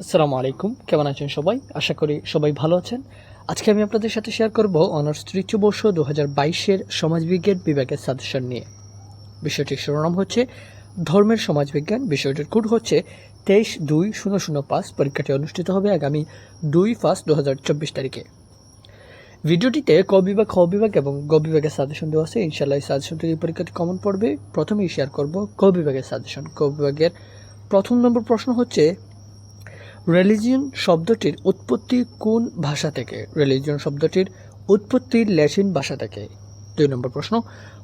আসসালামু আলাইকুম। কেমন আছেন সবাই? আশা করি সবাই ভালো আছেন। আজকে আমি আপনাদের সাথে শেয়ার করব অনার্স তৃতীয় বর্ষ দু হাজার বাইশের সমাজবিজ্ঞান বিভাগের সাজেশন নিয়ে। বিষয়টির শিরোনাম হচ্ছে, ধর্মের সমাজবিজ্ঞান। বিষয়টির কোড হচ্ছে তেইশ দুই শূন্য শূন্য পাঁচ। পরীক্ষাটি অনুষ্ঠিত হবে আগামী দুই ফার্স্ট দু হাজার চব্বিশ তারিখে। ভিডিওটিতে ক বিভাগ, খ বিভাগ এবং গ বিভাগের সাজেশন দেওয়া আছে। ইনশাল্লাহ এই সাজেশন থেকে পরীক্ষাটি কমন পড়বে। প্রথমেই শেয়ার করব ক বিভাগের সাজেশন ক বিভাগের প্রথম নম্বর প্রশ্ন হচ্ছে রিলিজিয়ন শব্দটির উৎপত্তি কোন ভাষা থেকে? রিলিজিয়ন শব্দটির উৎপত্তি ল্যাটিন ভাষা থেকে। দুই নম্বর প্রশ্ন,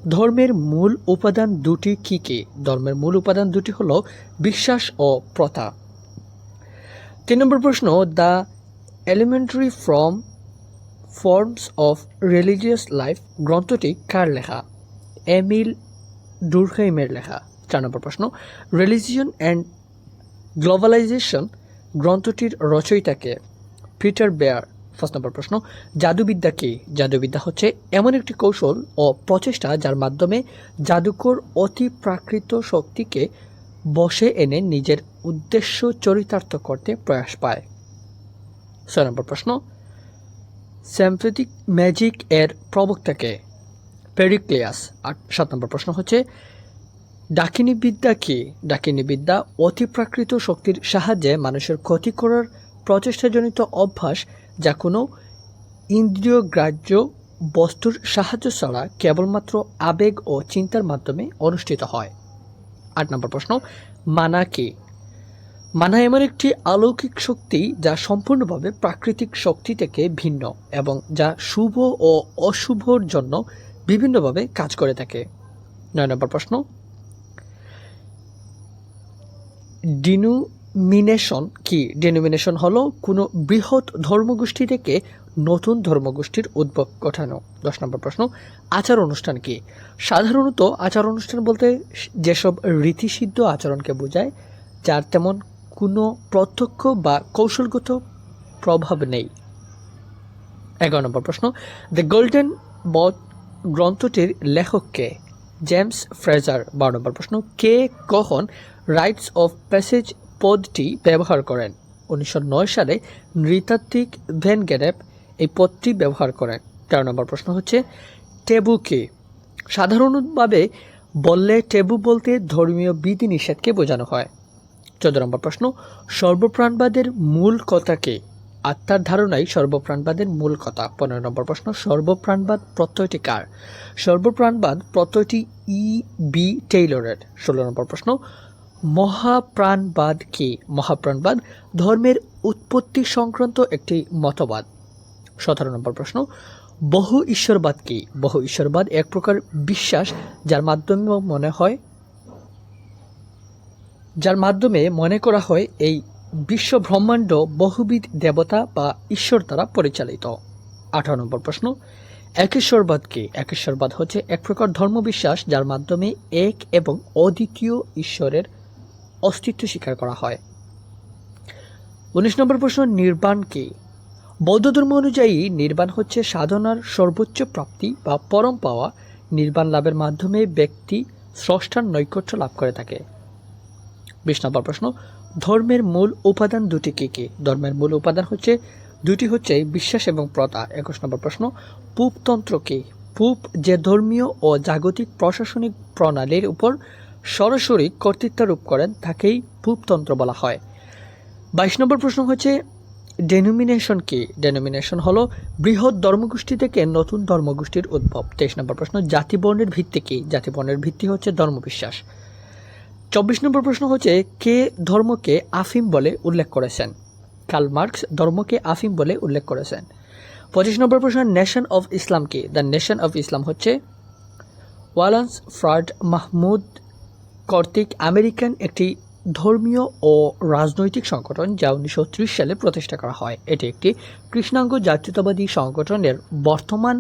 ধর্মের মূল উপাদান দুটি কি কি? ধর্মের মূল উপাদান দুটি হলো বিশ্বাস ও প্রথা। তিন নম্বর প্রশ্ন, the elementary from, forms of religious life গ্রন্থটি কার লেখা? এমিল ডুরহেইমের লেখা। চার নম্বর প্রশ্ন, রিলিজিয়ন অ্যান্ড গ্লোবালাইজেশন গ্রন্থটির রচয়িতাকে পিটার বেয়ার, ফার্স্ট নম্বর প্রশ্ন, জাদুবিদ্যা কি? জাদুবিদ্যা হচ্ছে এমন একটি কৌশল ও প্রচেষ্টা যার মাধ্যমে জাদুকর অতি প্রাকৃত শক্তিকে বসে এনে নিজের উদ্দেশ্য চরিতার্থ করতে প্রয়াস পায়। ছয় নম্বর প্রশ্ন স্যাম্পেটিক ম্যাজিক এর প্রবক্তাকে পেরিক্লিয়াস। আর সাত নম্বর প্রশ্ন হচ্ছে ডাকিনী বিদ্যা কি? ডাকিনী বিদ্যা অতিপ্রাকৃত শক্তির সাহায্যে মানুষের ক্ষতি করার প্রচেষ্টাজনিত অভ্যাস যা কোনো ইন্দ্রিয় গ্রাহ্য বস্তুর সাহায্য ছাড়া কেবলমাত্র আবেগ ও চিন্তার মাধ্যমে অনুষ্ঠিত হয়। আট নম্বর প্রশ্ন, মানা কি? মানা এমন একটি অলৌকিক শক্তি যা সম্পূর্ণভাবে প্রাকৃতিক শক্তি থেকে ভিন্ন এবং যা শুভ ও অশুভর জন্য বিভিন্নভাবে কাজ করে থাকে। নয় নম্বর প্রশ্ন ডিনোমিনেশন কি? ডিনোমিনেশন হলো কোনো বৃহৎ ধর্মগোষ্ঠী থেকে নতুন ধর্মগোষ্ঠীর উদ্ভব ঘটানো। দশ নম্বর প্রশ্ন, আচার অনুষ্ঠান কি? সাধারণত আচার অনুষ্ঠান বলতে যেসব রীতিসিদ্ধ আচরণকে বোঝায়, যার তেমন কোনো প্রত্যক্ষ বা কৌশলগত প্রভাব নেই। এগারো নম্বর প্রশ্ন, দ্য গোল্ডেন বট গ্রন্থটির লেখককে জেমস ফ্রেজার। বারো নম্বর প্রশ্ন, কে, কখন রাইটস অফ প্যাসেজ পদটি ব্যবহার করেন। উনিশশো নয় সালে নৃতাত্ত্বিক ভেন গ্যারেপ এই পদটি ব্যবহার করেন। তেরো নম্বর প্রশ্ন হচ্ছে টেবু কে? সাধারণভাবে বললে টেবু বলতে ধর্মীয় বিধিনিষেধকে বোঝানো হয়। চোদ্দ নম্বর প্রশ্ন, সর্বপ্রাণবাদের মূল কথা কে? আত্মার ধারণাই সর্বপ্রাণবাদের মূল কথা। পনেরো নম্বর প্রশ্ন, সর্বপ্রাণবাদ প্রত্যয়টি কার? সর্বপ্রাণবাদ প্রত্যয়টি ই বি টেইলরের। ষোলো নম্বর প্রশ্ন মহাপ্রাণবাদ কি? মহাপ্রাণবাদ ধর্মের উৎপত্তি সংক্রান্ত একটি মতবাদ। সতেরো নম্বর প্রশ্ন, বহু ঈশ্বরবাদ কি? বহু ঈশ্বরবাদ এক প্রকার বিশ্বাস যার মাধ্যমে মনে হয়, যার মাধ্যমে মনে করা হয় এই বিশ্ব ব্রহ্মাণ্ড বহুবিধ দেবতা বা ঈশ্বর দ্বারা পরিচালিত। আঠারো নম্বর প্রশ্ন একেশ্বরবাদ কি? একেশ্বরবাদ হচ্ছে এক প্রকার ধর্মবিশ্বাস যার মাধ্যমে এক এবং অদ্বিতীয় ঈশ্বরের অস্তিত্ব স্বীকার করা হয়। উনিশ নম্বর প্রশ্ন, নির্বাণ কি? বৌদ্ধ ধর্ম অনুযায়ী নির্বাণ হচ্ছে সাধনার সর্বোচ্চ প্রাপ্তি বা পরম পাওয়া। নির্বাণ লাভের মাধ্যমে ব্যক্তি স্রষ্টার নৈকট্য লাভ করে থাকে। বিশ নম্বর প্রশ্ন, ধর্মের মূল উপাদান দুটি কী কী? ধর্মের মূল উপাদান হচ্ছে, দুটি হচ্ছে বিশ্বাস এবং প্রথা একুশ নম্বর প্রশ্ন, পুপতন্ত্র কী? পুপ যে ধর্মীয় ও জাগতিক প্রশাসনিক প্রণালীর উপর সরাসরি কর্তৃত্বারোপ করেন, তাকেই পুপতন্ত্র বলা হয়। বাইশ নম্বর প্রশ্ন হচ্ছে ডেনোমিনেশন কি? ডেনোমিনেশন হলো বৃহৎ ধর্মগোষ্ঠী থেকে নতুন ধর্মগোষ্ঠীর উদ্ভব। তেইশ নম্বর প্রশ্ন জাতিবর্ণের ভিত্তি কি? জাতিবর্ণের ভিত্তি হচ্ছে ধর্মবিশ্বাস। চব্বিশ নম্বর প্রশ্ন হচ্ছে, কে ধর্মকে আফিম বলে উল্লেখ করেছেন? কার্ল মার্কস, ধর্মকে আফিম বলে উল্লেখ করেছেন। পঁচিশ নম্বর প্রশ্ন, নেশন অফ ইসলাম কি? দ্য নেশন অফ ইসলাম হচ্ছে ওয়ালান্স ফ্রাড মাহমুদ কর্তৃক আমেরিকান একটি ধর্মীয় ও রাজনৈতিক সংগঠন যা উনিশশো ত্রিশ সালে প্রতিষ্ঠা করা হয়। এটি একটি কৃষ্ণাঙ্গ জাতীয়তাবাদী সংগঠনের বর্তমান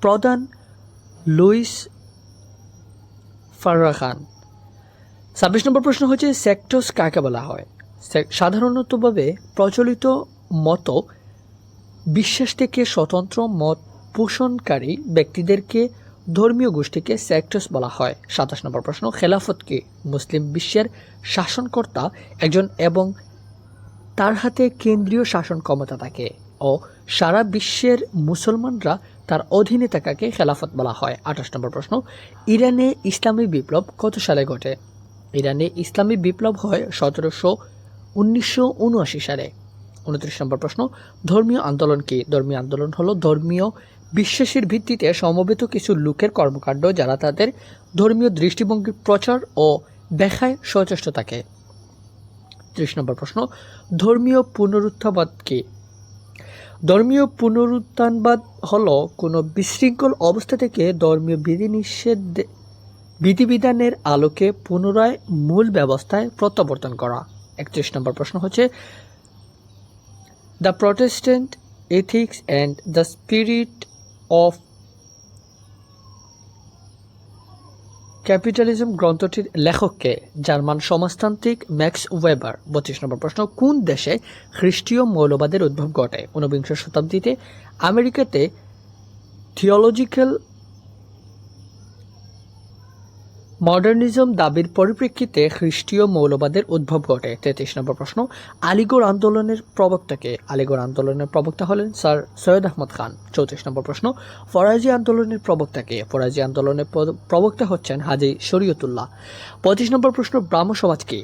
প্রধান লুইস ফাররা খান ছাব্বিশ নম্বর প্রশ্ন হচ্ছে, সেক্টস কাকে বলা হয়? সাধারণতভাবে প্রচলিত মত বিশ্বাস থেকে স্বতন্ত্র মত পোষণকারী ব্যক্তিদেরকে ধর্মীয় গোষ্ঠীকে সেক্টস বলা হয়। সাতাশ নম্বর প্রশ্ন খেলাফতকে মুসলিম বিশ্বের শাসনকর্তা একজন এবং তার হাতে কেন্দ্রীয় শাসন ক্ষমতা থাকে। ও, সারা বিশ্বের মুসলমানরা তার অধীনে থাকাকে খেলাফত বলা হয়। আঠাশ নম্বর প্রশ্ন, ইরানে ইসলামী বিপ্লব কত সালে ঘটে? ইরানে ইসলামী বিপ্লব হয় সতেরোশো উনিশশো সালে। উনত্রিশ নম্বর প্রশ্ন, ধর্মীয় আন্দোলন কি? ধর্মীয় আন্দোলন হলো ধর্মীয় বিশ্বাসের ভিত্তিতে সমবেত কিছু লোকের কর্মকাণ্ড যারা তাদের ধর্মীয় দৃষ্টিভঙ্গির প্রচার ও ব্যাখ্যায় সচেষ্ট থাকে। ত্রিশ নম্বর প্রশ্ন, ধর্মীয় পুনরুত্থাবাদ কি? ধর্মীয় পুনরুত্থানবাদ হলো কোনো বিশৃঙ্খল অবস্থা থেকে ধর্মীয় বিধিনিষেধ বিধিবিধানের আলোকে পুনরায় মূল ব্যবস্থায় প্রত্যাবর্তন করা। একত্রিশ নম্বর প্রশ্ন হচ্ছে, the Protestant ethics and the spirit of capitalism গ্রন্থটির লেখককে জার্মান সমাজতান্ত্রিক ম্যাক্স ওয়েবার, বত্রিশ নম্বর প্রশ্ন, কোন দেশে খ্রিস্টীয় মৌলবাদের উদ্ভব ঘটে? ঊনবিংশ শতাব্দীতে আমেরিকাতে থিওলজিক্যাল মডার্নিজম দাবির পরিপ্রেক্ষিতে খ্রিস্টীয় মৌলবাদের উদ্ভব ঘটে। তেত্রিশ নম্বর প্রশ্ন, আলিগড় আন্দোলনের প্রবক্তাকে আলিগড় আন্দোলনের প্রবক্তা হলেন স্যার সৈয়দ আহমদ খান। চৌত্রিশ নম্বর প্রশ্ন, ফরাজি আন্দোলনের প্রবক্তাকে ফরাজি আন্দোলনের প্রবক্তা হচ্ছেন হাজি শরীয়তুল্লাহ। পঁচিশ নম্বর প্রশ্ন, ব্রাহ্ম সমাজ কি?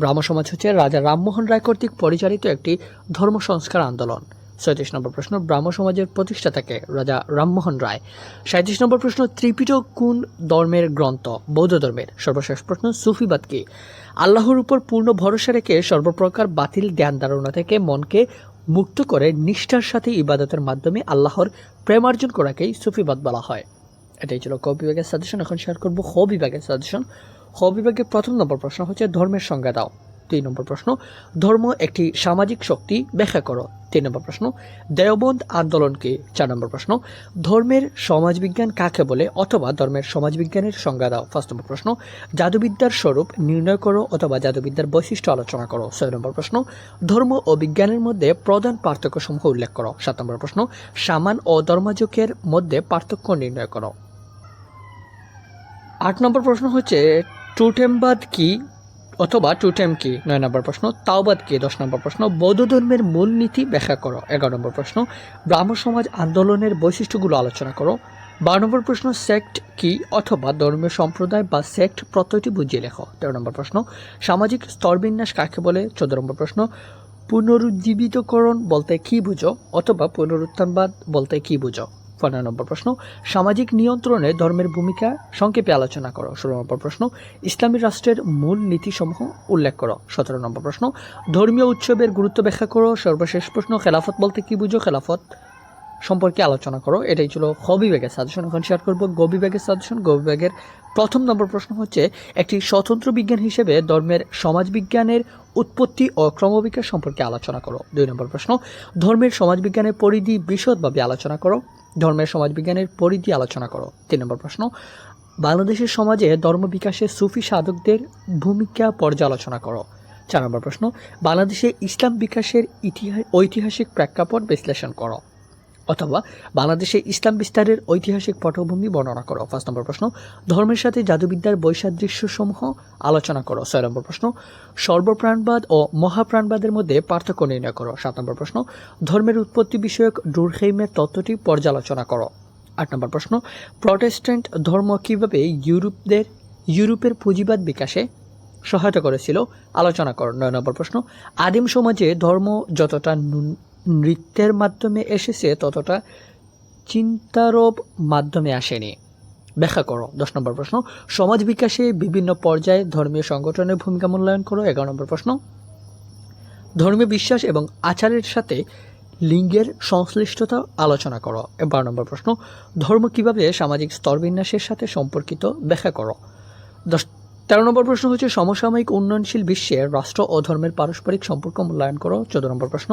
ব্রাহ্ম সমাজ হচ্ছে রাজা রামমোহন রায় কর্তৃক পরিচালিত একটি ধর্ম সংস্কার আন্দোলন। ছয়ত্রিশ নম্বর প্রশ্ন, ব্রাহ্ম সমাজের প্রতিষ্ঠাতাকে রাজা রামমোহন রায়। সাঁত্রিশ নম্বর প্রশ্ন ত্রিপিটক কোন ধর্মের গ্রন্থ? বৌদ্ধ ধর্মের। সর্বশেষ প্রশ্ন, সুফিবাদ কি? আল্লাহর উপর পূর্ণ ভরসা রেখে সর্বপ্রকার বাতিল ধ্যান ধারণা থেকে মনকে মুক্ত করে নিষ্ঠার সাথে ইবাদতের মাধ্যমে আল্লাহর প্রেমার্জন করাকেই সুফিবাদ বলা হয়। এটাই ছিল ক বিভাগের সাজেশন। এখন শেয়ার করব খ বিভাগের সাজেশন। খ বিভাগের প্রথম নম্বর প্রশ্ন হচ্ছে, ধর্মের সংজ্ঞা দাও। দুই নম্বর প্রশ্ন, ধর্ম একটি সামাজিক শক্তি, ব্যাখ্যা করো। তিন নম্বর প্রশ্ন, দেওবন্দ আন্দোলনকে চার নম্বর প্রশ্ন, ধর্মের সমাজবিজ্ঞান কাকে বলে অথবা ধর্মের সমাজবিজ্ঞানের সংজ্ঞা দাও? ফার্স্ট নম্বর প্রশ্ন, জাদুবিদ্যার স্বরূপ নির্ণয় করো অথবা জাদুবিদ্যার বৈশিষ্ট্য আলোচনা করো? ছয় নম্বর প্রশ্ন, ধর্ম ও বিজ্ঞানের মধ্যে প্রধান পার্থক্যসমূহ উল্লেখ করো? সাত নম্বর প্রশ্ন, সামান ও ধর্মাযোগের মধ্যে পার্থক্য নির্ণয় করো? আট নম্বর প্রশ্ন হচ্ছে টুটেমবাদ কি অথবা টুটেম কি? নয় নম্বর প্রশ্ন, তাওবাদ কি? দশ নম্বর প্রশ্ন, বৌদ্ধ ধর্মের মূল নীতি ব্যাখ্যা করো। এগারো নম্বর প্রশ্ন ব্রাহ্ম সমাজ আন্দোলনের বৈশিষ্ট্যগুলো আলোচনা করো। বারো নম্বর প্রশ্ন সেক্ট কি? অথবা ধর্মীয় সম্প্রদায় বা সেক্ট প্রত্যয়টি বুঝিয়ে লেখো। তেরো নম্বর প্রশ্ন, সামাজিক স্তরবিন্যাস কাকে বলে? চোদ্দ নম্বর প্রশ্ন, পুনরুজ্জীবিতকরণ বলতে কি বুঝো? অথবা পুনরুত্থানবাদ বলতে কি বুঝো? পনেরো নম্বর প্রশ্ন, সামাজিক নিয়ন্ত্রণে ধর্মের ভূমিকা, সংক্ষেপে আলোচনা করো ষোলো নম্বর প্রশ্ন, ইসলামী রাষ্ট্রের মূল নীতিসমূহ উল্লেখ করো সতেরো নম্বর প্রশ্ন, ধর্মীয় উৎসবের গুরুত্ব ব্যাখ্যা করো, সর্বশেষ প্রশ্ন, খেলাফত বলতে কি বুঝো? খেলাফত সম্পর্কে আলোচনা করো, এটাই ছিল খ বিভাগের সাজেশন এখন শেয়ার করব গ বিভাগের সাজেশন গ বিভাগের প্রথম নম্বর প্রশ্ন হচ্ছে, একটি স্বতন্ত্র বিজ্ঞান হিসেবে ধর্মের সমাজবিজ্ঞানের উৎপত্তি ও ক্রমবিকাশ সম্পর্কে আলোচনা করো, দুই নম্বর প্রশ্ন, ধর্মের সমাজবিজ্ঞানের পরিধি বিশদভাবে আলোচনা করো ধর্মের সমাজবিজ্ঞানের পরিধি আলোচনা করো। তিন নম্বর প্রশ্ন, বাংলাদেশের সমাজে ধর্ম বিকাশে সুফি সাধকদের ভূমিকা পর্যালোচনা করো। চার নম্বর প্রশ্ন, বাংলাদেশে ইসলাম বিকাশের ইতিহাস ঐতিহাসিক প্রেক্ষাপট বিশ্লেষণ করো। অথবা বাংলাদেশে ইসলাম বিস্তারের ঐতিহাসিক পটভূমি বর্ণনা করো। পাঁচ নম্বর প্রশ্ন, ধর্মের সাথে জাদুবিদ্যার বৈসাদৃশ্যসমূহ আলোচনা করো। ছয় নম্বর প্রশ্ন, সর্বপ্রাণবাদ ও মহাপ্রাণবাদের মধ্যে পার্থক্য নির্ণয় করো। সাত নম্বর প্রশ্ন, ধর্মের উৎপত্তি বিষয়ক ডুরহেইমের তত্ত্বটি পর্যালোচনা করো। আট নম্বর প্রশ্ন, প্রটেস্ট্যান্ট ধর্ম কীভাবে ইউরোপদের, ইউরোপের পুঁজিবাদ বিকাশে সহায়তা করেছিল? আলোচনা করো। নয় নম্বর প্রশ্ন, আদিম সমাজে ধর্ম যতটা নৃত্যের মাধ্যমে এসেছে ততটা চিন্তারোপ মাধ্যমে আসেনি। ব্যাখ্যা করো, দশ নম্বর প্রশ্ন। সমাজ বিকাশে বিভিন্ন পর্যায়ে ধর্মীয় সংগঠনের ভূমিকা মূল্যায়ন করো, এগারো নম্বর প্রশ্ন। ধর্মীয় বিশ্বাস এবং আচারের সাথে লিঙ্গের সংশ্লিষ্টতা আলোচনা করো, বারো নম্বর প্রশ্ন। ধর্ম কীভাবে সামাজিক স্তরবিন্যাসের সাথে সম্পর্কিত? ব্যাখ্যা করো। দশ তেরো নম্বর প্রশ্ন হচ্ছে, সমসাময়িক উন্নয়নশীল বিশ্বের রাষ্ট্র ও ধর্মের পারস্পরিক সম্পর্ক মূল্যায়ন করো। চোদ্দ নম্বর প্রশ্ন,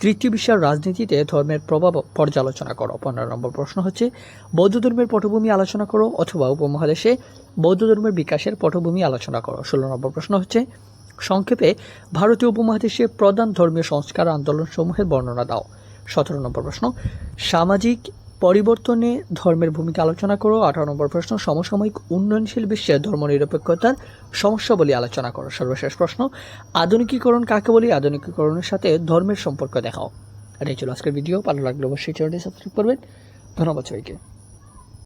তৃতীয় বিশ্বের রাজনীতিতে ধর্মের প্রভাব পর্যালোচনা করো। পনেরো নম্বর প্রশ্ন হচ্ছে, বৌদ্ধ ধর্মের পটভূমি আলোচনা করো অথবা উপমহাদেশে বৌদ্ধ ধর্মের বিকাশের পটভূমি আলোচনা করো। ষোলো নম্বর প্রশ্ন হচ্ছে, সংক্ষেপে ভারতীয় উপমহাদেশে প্রধান ধর্মীয় সংস্কার আন্দোলন সমূহের বর্ণনা দাও। সতেরো নম্বর প্রশ্ন, সামাজিক পরিবর্তনে ধর্মের ভূমিকা আলোচনা করো, আঠারো নম্বর প্রশ্ন, সমসাময়িক উন্নয়নশীল বিশ্বে ধর্মনিরপেক্ষতার সমস্যা বলে আলোচনা করো। সর্বশেষ প্রশ্ন, আধুনিকীকরণ কাকে বলি? আধুনিকীকরণের সাথে ধর্মের সম্পর্ক দেখাও। এটাই ছিল আজকের ভিডিও ভালো লাগলে অবশ্যই চ্যানেলটি সাবস্ক্রাইব করবেন। ধন্যবাদ সবাইকে।